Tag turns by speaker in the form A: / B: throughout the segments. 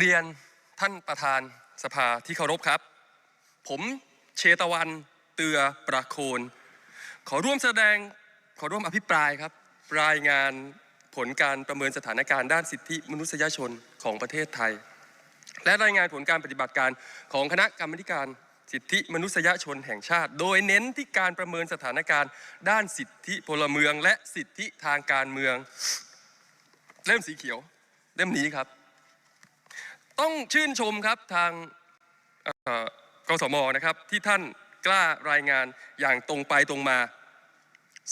A: เรียนท่านประธานสภาที่เคารพครับ ผมเชตวันเตือประโคน ขอร่วมแสดงขอร่วมอภิปรายครับ รายงานผลการประเมินสถานการณ์ด้านสิทธิมนุษยชนของประเทศไทย และรายงานผลการปฏิบัติการของคณะกรรมการสิทธิมนุษยชนแห่งชาติ โดยเน้นที่การประเมินสถานการณ์ ด้านสิทธิพลเมือง และสิทธิทางการเมือง เล่มสีเขียว เล่มนี้ครับ ต้องชื่นชมครับทางเอ่อกสมนะครับที่ท่านกล้ารายงานอย่างตรงไปตรงมา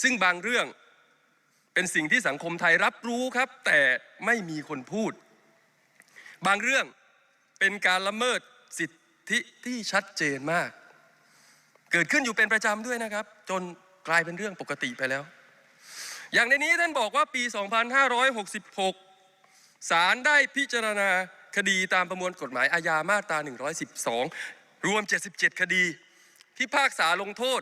A: ซึ่งบางเรื่องเป็นสิ่งที่สังคมไทยรับรู้ครับ แต่ไม่มีคนพูด บางเรื่องเป็นการละเมิดสิทธิที่ชัดเจนมาก เกิดขึ้นอยู่เป็นประจำด้วยนะครับ จนกลายเป็นเรื่องปกติไปแล้ว อย่างในนี้ท่านบอกว่าปี 2566 ศาลได้พิจารณา คดีตามประมวลกฎหมายอาญามาตรา 112 รวม 77 คดี ที่ภาคษาลงโทษ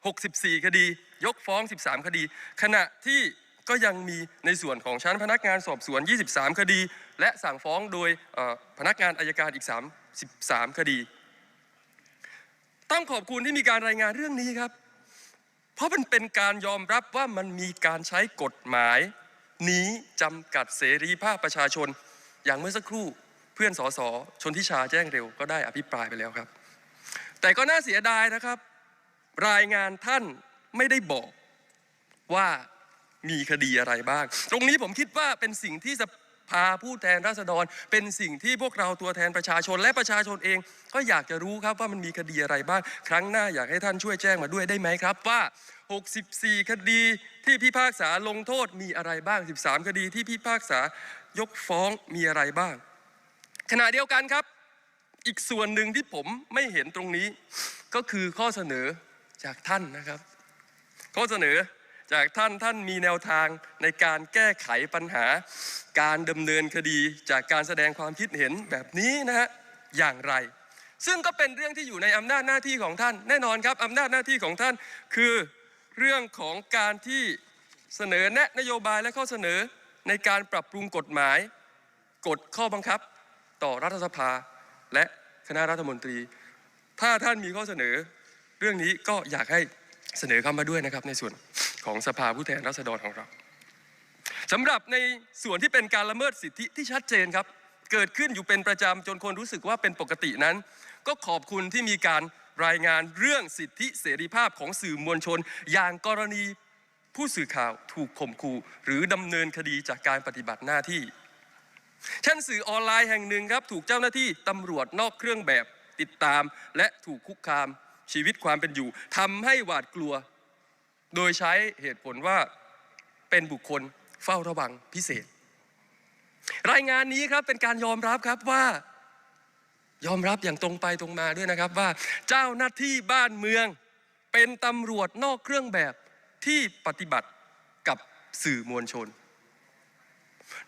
A: 64 คดี ยกฟ้อง 13 คดี ขณะที่ก็ยังมีในส่วนของชั้นพนักงานสอบสวน 23 คดี และสั่งฟ้องโดยพนักงานอายการอีก 33 คดี ต้องขอบคุณที่มีการรายงานเรื่องนี้ครับ เพราะมันเป็นการยอมรับว่ามันมีการใช้กฎหมาย นี้จำกัดเสรีภาพประชาชน อย่างเมื่อสักครู่เพื่อนสสชนทิชาแจ้งเร็วก็ได้อภิปรายไปแล้วครับ แต่ก็น่าเสียดายนะครับ รายงานท่านไม่ได้บอกว่ามีคดีอะไรบ้าง ตรงนี้ผมคิดว่าเป็นสิ่งที่สภาผู้แทนราษฎร เป็นสิ่งที่พวกเราตัวแทนประชาชน และประชาชนเอง ก็อยากจะรู้ครับว่ามันมีคดีอะไรบ้าง ครั้งหน้าอยากให้ท่านช่วยแจ้งมาด้วยได้ไหมครับว่า 64 คดีที่พิพากษาลงโทษมีอะไรบ้าง 13 คดีที่พิพากษา ยกฟ้องมีอะไรบ้าง ขณะเดียวกันครับ อีกส่วนหนึ่งที่ผมไม่เห็นตรงนี้ ก็คือข้อเสนอจากท่านนะครับ ข้อเสนอจากท่านท่านมีแนวทางในการแก้ไขปัญหา การดำเนินคดีจากการแสดงความคิดเห็นแบบนี้นะฮะอย่างไร ซึ่งก็เป็นเรื่องที่อยู่ในอำนาจหน้าที่ของท่าน แน่นอนครับอำนาจหน้าที่ของท่านคือเรื่องของการที่เสนอแนะนโยบายและข้อเสนอ ในการปรับปรุงกฎหมาย กฎข้อบังคับ ต่อรัฐสภา และคณะรัฐมนตรี ถ้าท่านมีข้อเสนอ เรื่องนี้ก็อยากให้เสนอเข้ามาด้วยนะครับ ในส่วนของสภาผู้แทนราษฎรของเราสำหรับในส่วนที่เป็นการละเมิดสิทธิที่ชัดเจนครับ เกิดขึ้นอยู่เป็นประจำจนคนรู้สึกว่าเป็นปกตินั้น ก็ขอบคุณที่มีการรายงานเรื่องสิทธิเสรีภาพของสื่อมวลชน อย่างกรณี ผู้สื่อข่าวถูกข่มขู่หรือดำเนินคดีจากการปฏิบัติหน้าที่ เช่นสื่อออนไลน์แห่งหนึ่งครับ ถูกเจ้าหน้าที่ตำรวจนอกเครื่องแบบติดตาม และถูกคุกคามชีวิตความเป็นอยู่ทำให้หวาดกลัว โดยใช้เหตุผลว่าเป็นบุคคลเฝ้าระวังพิเศษ รายงานนี้ครับเป็นการยอมรับครับว่า ยอมรับอย่างตรงไปตรงมาด้วยนะครับว่า เจ้าหน้าที่บ้านเมือง เป็นตำรวจนอกเครื่องแบบ ที่ปฏิบัติกับสื่อมวลชน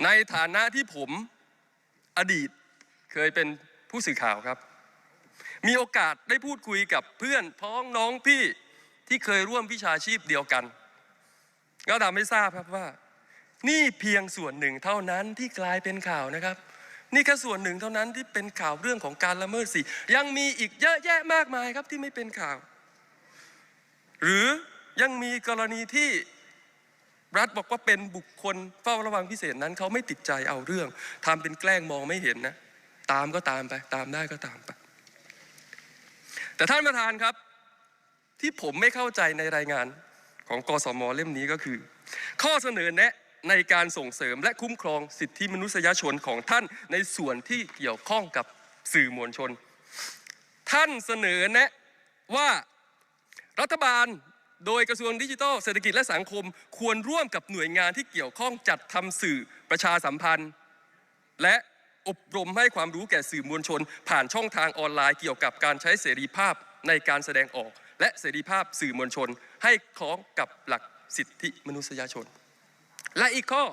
A: ในฐานะที่ผมอดีตเคยเป็นผู้สื่อข่าวครับ มีโอกาสได้พูดคุยกับเพื่อนพ้องน้องพี่ที่เคยร่วมวิชาชีพเดียวกัน ก็ทำให้ทราบครับว่า นี่เพียงส่วนหนึ่งเท่านั้นที่กลายเป็นข่าวนะครับ นี่แค่ส่วนหนึ่งเท่านั้นที่เป็นข่าวเรื่องของการละเมิดสิทธิ์ยังมีอีกเยอะแยะมากมายครับที่ไม่เป็นข่าว หรือ ยังมีกรณีที่รัฐบอกว่าเป็นบุคคลเฝ้าระวังพิเศษนั้นเขาไม่ติดใจเอาเรื่องทำเป็นแกล้งมองไม่เห็นนะ ตามก็ตามไป ตามได้ก็ตามไป แต่ท่านประธานครับ ที่ผมไม่เข้าใจในรายงานของกสมเล่มนี้ก็คือ ข้อเสนอแนะในการส่งเสริมและคุ้มครองสิทธิมนุษยชนของท่านในส่วนที่เกี่ยวข้องกับสื่อมวลชน ท่านเสนอแนะว่ารัฐบาล โดยกระทรวงดิจิทัลเศรษฐกิจและสังคมควรร่วมกับหน่วยงานที่เกี่ยวข้องจัดทำสื่อประชาสัมพันธ์ และอบรมให้ความรู้แก่สื่อมวลชน ผ่านช่องทางออนไลน์เกี่ยวกับการใช้เสรีภาพในการแสดงออก และเสรีภาพสื่อมวลชน ให้คล้องกับหลักสิทธิมนุษยชน และอีกข้อ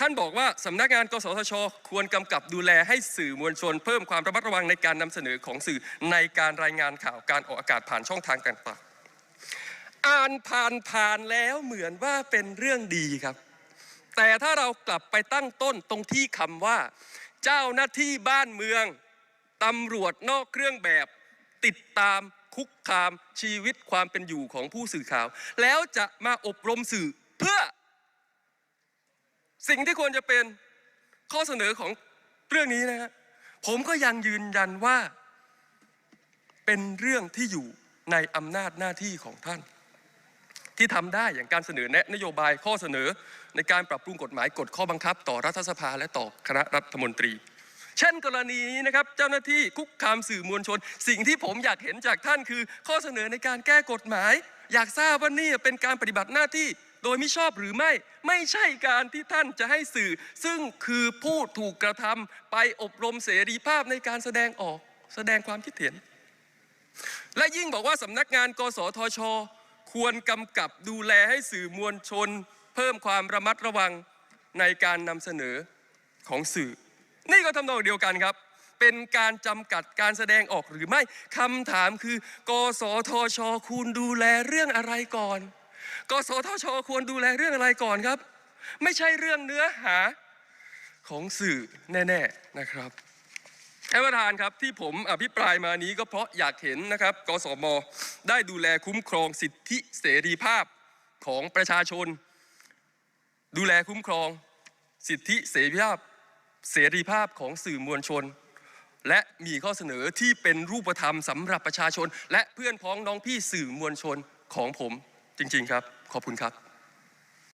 A: ท่านบอกว่าสำนักงานกสทช ควรกำกับดูแลให้สื่อมวลชน เพิ่มความระมัดระวังในการนำเสนอของสื่อในการรายงานข่าวการออกอากาศผ่านช่องทางต่างๆ อ่านผ่านผ่านแล้วเหมือนว่าเป็นเรื่องดีครับ แต่ถ้าเรากลับไปตั้งต้นตรงที่คำว่า เจ้าหน้าที่บ้านเมืองตำรวจนอกเครื่องแบบ ติดตามคุกคามชีวิตความเป็นอยู่ของผู้สื่อข่าว แล้วจะมาอบรมสื่อเพื่อ สิ่งที่ควรจะเป็นข้อเสนอของเรื่องนี้นะฮะผมก็ยังยืนยันว่า เป็นเรื่องที่อยู่ในอำนาจหน้าที่ของท่าน ที่ทำได้อย่างการเสนอแนะนโยบายข้อเสนอ ในการปรับปรุงกฎหมายกฎข้อบังคับ ต่อรัฐสภาและต่อคณะรัฐมนตรี เช่นกรณีนี้นะครับเจ้าหน้าที่คุกคามสื่อมวลชน สิ่งที่ผมอยากเห็นจากท่านคือ ข้อเสนอในการแก้กฎหมาย อยากทราบว่านี่เป็นการปฏิบัติหน้าที่โดยมิชอบหรือไม่ไม่ใช่การที่ท่านจะให้สื่อ ซึ่งคือผู้ถูกกระทำไปอบรมเสรีภาพในการแสดงออก แสดงความคิดเห็น และยิ่งบอกว่าสำนักงาน กสทช ควรกำกับดูแลให้สื่อมวลชน เพิ่มความระมัดระวังในการนำเสนอของสื่อ นี่ก็ทำนองเดียวกันครับ เป็นการจำกัดการแสดงออกหรือไม่คำถามคือกสทชควรดูแลเรื่องอะไรก่อน กสทช ควรดูแลเรื่องอะไรก่อนครับ ไม่ใช่เรื่องเนื้อหาของสื่อแน่ ๆนะครับ ท่านประธานครับที่ผมอภิปรายมานี้ก็เพราะอยากเห็นนะครับกสมได้ดูแลคุ้มครองสิทธิเสรีภาพของประชาชน ดูแลคุ้มครองสิทธิเสรีภาพเสรีภาพของสื่อมวลชน และมีข้อเสนอที่เป็นรูปธรรมสำหรับประชาชน และเพื่อนพ้องน้องพี่สื่อมวลชนของผมจริง ๆ ครับ ขอบคุณครับ